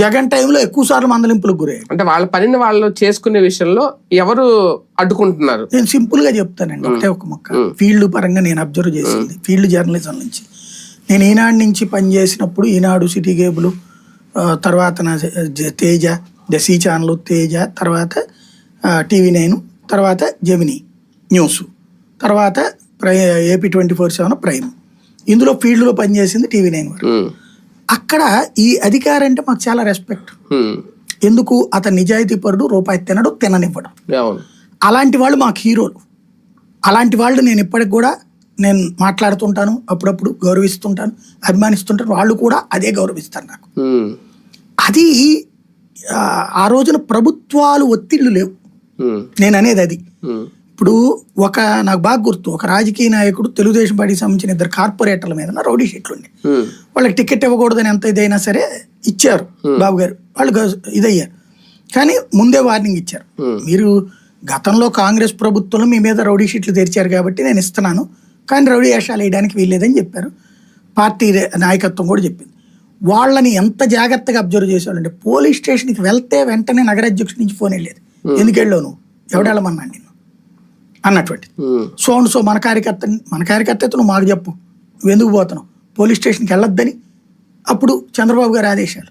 జగన్ టైంలో ఎక్కువ సార్లు మందలింపులకు గురయ్యాడు అంటే వాళ్ళ పనిని వాళ్ళు చేసుకునే విషయంలో ఎవరు అడ్డుకుంటున్నారు? నేను సింపుల్గా చెప్తానండి ఒకటే ఒక మొక్క. ఫీల్డ్ పరంగా నేను అబ్జర్వ్ చేసింది. ఫీల్డ్ జర్నలిజం నుంచి. నేను ఈనాడు నుంచి పనిచేసినప్పుడు ఈనాడు సిటీ కేబుల్ తర్వాత నా తేజ దశీ ఛానల్ తేజ తర్వాత టీవీ నైన్ తర్వాత జెమిని న్యూస్ తర్వాత ప్రై AP twenty four seven prime. ఇందులో ఫీల్డ్లో పనిచేసింది టీవీ నైన్ వరకు. అక్కడ ఈ అధికారి అంటే మాకు చాలా రెస్పెక్ట్ ఎందుకు? అతను నిజాయితీ పరుడు రూపాయి తినడు తిననివ్వడం. అలాంటి వాళ్ళు మాకు హీరోలు. అలాంటి వాళ్ళు నేను ఇప్పటికి కూడా నేను మాట్లాడుతుంటాను అప్పుడప్పుడు గౌరవిస్తుంటాను అభిమానిస్తుంటాను. వాళ్ళు కూడా అదే గౌరవిస్తారు నాకు. అది ఆ, రోజున ప్రభుత్వాలు ఒత్తిళ్ళు లేవు. నేను అనేది అది. ఇప్పుడు ఒక నాకు బాగా గుర్తు ఒక రాజకీయ నాయకుడు తెలుగుదేశం పార్టీకి సంబంధించిన ఇద్దరు కార్పొరేటర్ల మీద రౌడీ షీట్లు ఉండే వాళ్ళకి టికెట్ ఇవ్వకూడదని ఎంత ఇదైనా సరే ఇచ్చారు బాబు గారు. వాళ్ళు ఇదయ్యారు. కానీ ముందే వార్నింగ్ ఇచ్చారు. మీరు గతంలో కాంగ్రెస్ ప్రభుత్వంలో మీ మీద రౌడీ షీట్లు తెరిచారు కాబట్టి నేను ఇస్తున్నాను. కానీ రౌడీ వేషాలు వేయడానికి వీల్లేదని చెప్పారు. పార్టీ నాయకత్వం కూడా చెప్పింది. వాళ్ళని ఎంత జాగ్రత్తగా అబ్జర్వ్ చేసేవాళ్ళంటే పోలీస్ స్టేషన్కి వెళ్తే వెంటనే నగరాధ్యక్షుడి నుంచి ఫోన్ వెళ్ళేది. ఎందుకు వెళ్ళావు నువ్వు? ఎవడెళ్ళమన్నాను నిన్ను? అన్నటువంటి సో అండ్ సో మన కార్యకర్త మన కార్యకర్త అయితే నువ్వు మాకు చెప్పు. నువ్వు ఎందుకు పోతున్నావు? పోలీస్ స్టేషన్కి వెళ్ళొద్దని అప్పుడు చంద్రబాబు గారి ఆదేశాలు.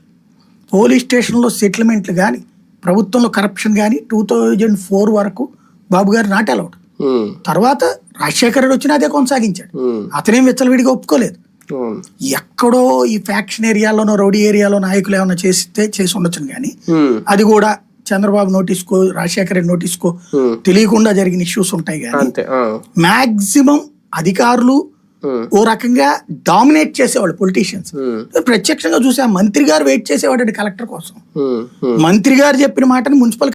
పోలీస్ స్టేషన్లో సెటిల్మెంట్లు కానీ ప్రభుత్వంలో కరప్షన్ కానీ టూ థౌజండ్ ఫోర్ వరకు బాబు గారు నాట్ అలౌడ్. తర్వాత రాజశేఖర రెడ్డి వచ్చినా అదే కొనసాగించాడు. అతనేం విచ్చలవిడిగా ఒప్పుకోలేదు. ఎక్కడో ఈ ఫ్యాక్షన్ ఏరియాలోనో రౌడీ ఏరియాలో నాయకులు ఏమైనా చేస్తే చేసి ఉండొచ్చును కానీ అది కూడా చంద్రబాబు నోటీస్కో రాజశేఖర రెడ్డి నోటీస్కో ఉమ్, తెలియకుండా జరిగిన ఇష్యూస్ ఉంటాయి కానీ మాక్సిమం అధికారులు ఉమ్, ఓ రకంగా డామినేట్ చేసేవాళ్ళు పొలిటీషియన్స్ ఉమ్, ప్రత్యక్షంగా చూసా మంత్రి గారు వెయిట్ చేసేవాడు కలెక్టర్ కోసం. మంత్రి గారు చెప్పిన మాటని మున్సిపల్